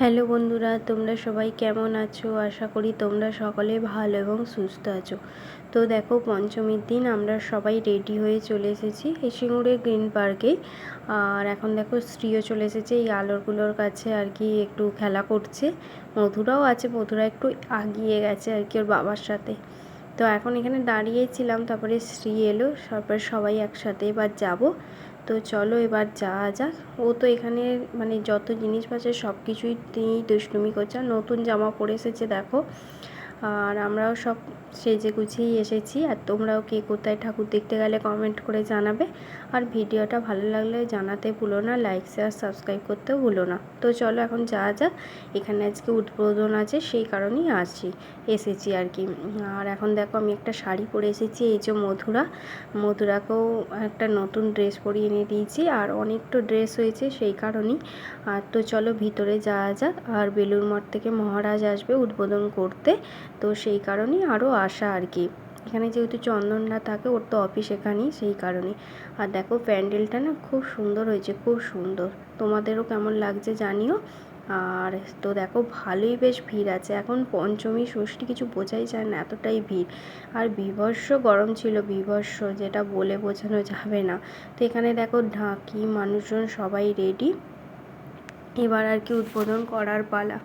Hello বন্ধুরা, তোমরা সবাই কেমন আছো? আশা করি তোমরা সকলে ভালো এবং সুস্থ আছো। তো দেখো, পঞ্চমীর দিন আমরা সবাই রেডি হয়ে চলে এসেছি সিঙ্গুরে গ্রিন পার্কে। আর এখন দেখো, স্ত্রীও চলে এসেছে, এই আলোরগুলোর কাছে আর কি একটু খেলা করছে। মধুরাও আছে, মধুরা একটু আগিয়ে গেছে আর কি ওর বাবার সাথে। তো এখন এখানে দাঁড়িয়েছিলাম তারপরে শ্রী এলো, তারপরে সবাই একসাথে এবার যাব। তো চলো এবার যাওয়া যাক। ও তো এখানে মানে যত জিনিস পাচ্ছে সব কিছুই তিনি দুষ্টুমি করছে নতুন জামা পরে এসেছে, দেখো। আর আমরাও সব সেজে গুছিয়েই এসেছি। আর তোমরাও কে কোথায় ঠাকুর দেখতে গেলে কমেন্ট করে জানাবে। আর ভিডিওটা ভালো লাগলে জানাতে ভুলো না লাইক শেয়ার সাবস্ক্রাইব করতেও ভুলো না। তো চলো এখন যাওয়া যাক। এখানে আজকে উদ্বোধন আছে, সেই কারণেই আসছি, এসেছি আর কি। আর এখন দেখো আমি একটা শাড়ি পরে এসেছি, এই যে মধুরা। মধুরাকেও একটা নতুন ড্রেস পরিয়ে এনে দিয়েছি আর অনেকটা ড্রেস হয়েছে সেই কারণেই। আর তো চলো ভিতরে যাওয়া যাক। আর বেলুর মঠ থেকে মহারাজ আসবে উদ্বোধন করতে। তো সেই কারণেই আরও আসা আর কি। এখানে যেহেতু চন্দনটা থাকে, ওর তো অফিস এখানেই, সেই কারণে আর দেখো প্যান্ডেলটা না খুব সুন্দর হয়েছে, খুব সুন্দর। তোমাদেরও কেমন লাগছে জানিও। আর তো দেখো ভালোই বেশ ভিড় আছে। এখন পঞ্চমী, ষষ্ঠী কিছু বোঝাই যায় না, এতটাই ভিড়। আর বিভৎস গরম ছিল, বিভৎস যেটা বলে বোঝানো যাবে না। তো এখানে দেখো ঢাকি মানুষজন সবাই রেডি এবার আর কি উদ্বোধন করার পালা।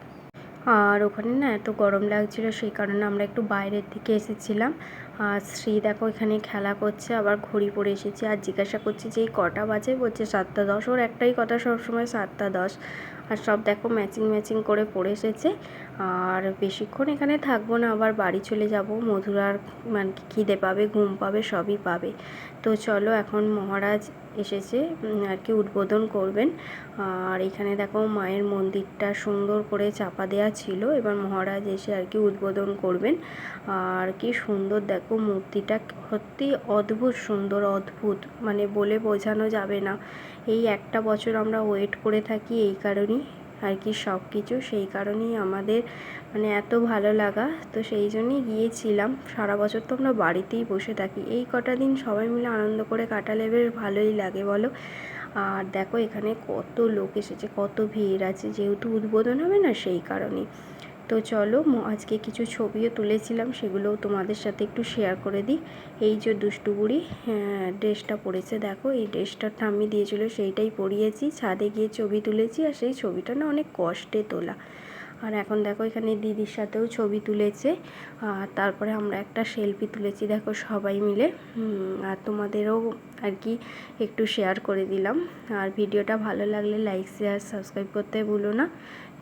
আর ওখানে না এত গরম লাগছিল, সেই কারণে আমরা একটু বাইরের দিকে এসেছিলাম। আর শ্রী দেখো এখানে খেলা করছে, আবার ঘড়ি পরে এসেছি আর জিজ্ঞাসা করছি যে এই কটা বাজে? বলছে সাতটা দশ। ওর একটাই কথা সবসময় সাতটা দশ। আর সব দেখো ম্যাচিং ম্যাচিং করে পরে এসেছে। আর বেশিক্ষণ এখানে থাকব না, আবার বাড়ি চলে যাব। মধুরার মানে খিদে পাবে, ঘুম পাবে, সবই পাবে। তো চলো এখন মহারাজ এসেছে আর কি উদ্বোধন করবেন। আর এখানে দেখো মায়ের মন্দিরটা সুন্দর করে চাপা দেওয়া ছিল, এবার মহারাজ এসে আর কি উদ্বোধন করবেন। আর কি সুন্দর দেখো মূর্তিটা, সত্যি অদ্ভুত সুন্দর, অদ্ভুত মানে বলে বোঝানো যাবে না। এই একটা বছর আমরা ওয়েট করে থাকি এই কারণেই। আর কি সব কিছু। সেই কারণেই আমাদের মানে এত ভালো লাগা। তো সেই জন্যই গিয়েছিলাম। সারা বছর তো আমরা বাড়িতেই বসে থাকি। এই কটা দিন সবাই মিলে আনন্দ করে কাটালে বেশ ভালোই লাগে বলো। আর দেখো এখানে কত লোক এসেছে, কত ভিড় আছে। যেহেতু উদ্বোধন হবে না, সেই কারণেই। তো চলো আজকে কিছু ছবিও তুলেছিলাম সেগুলোও তোমাদের সাথে একটু শেয়ার করে দিই। এই যে দুষ্টু বুড়ি হ্যাঁ, ড্রেসটা পরেছে দেখো এই ড্রেসটা ঠাম্মি দিয়েছিল সেইটাই পরিয়েছি ছাদে গিয়ে ছবি তুলেছি আর সেই ছবিটা না অনেক কষ্টে তোলা। আর এখন দেখো এখানে দিদির সাথেও ছবি তুলেছে আর তারপরে আমরা একটা সেলফি তুলেছি দেখো সবাই মিলে। আর তোমাদেরও আর কি একটু শেয়ার করে দিলাম। আর ভিডিওটা ভালো লাগলে লাইক শেয়ার সাবস্ক্রাইব করতে ভুলো না।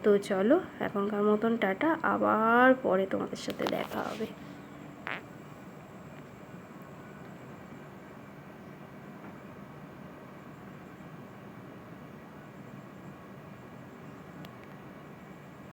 তো চলো এখনকার মতন টাটা আবার পরে তোমাদের সাথে দেখা হবে।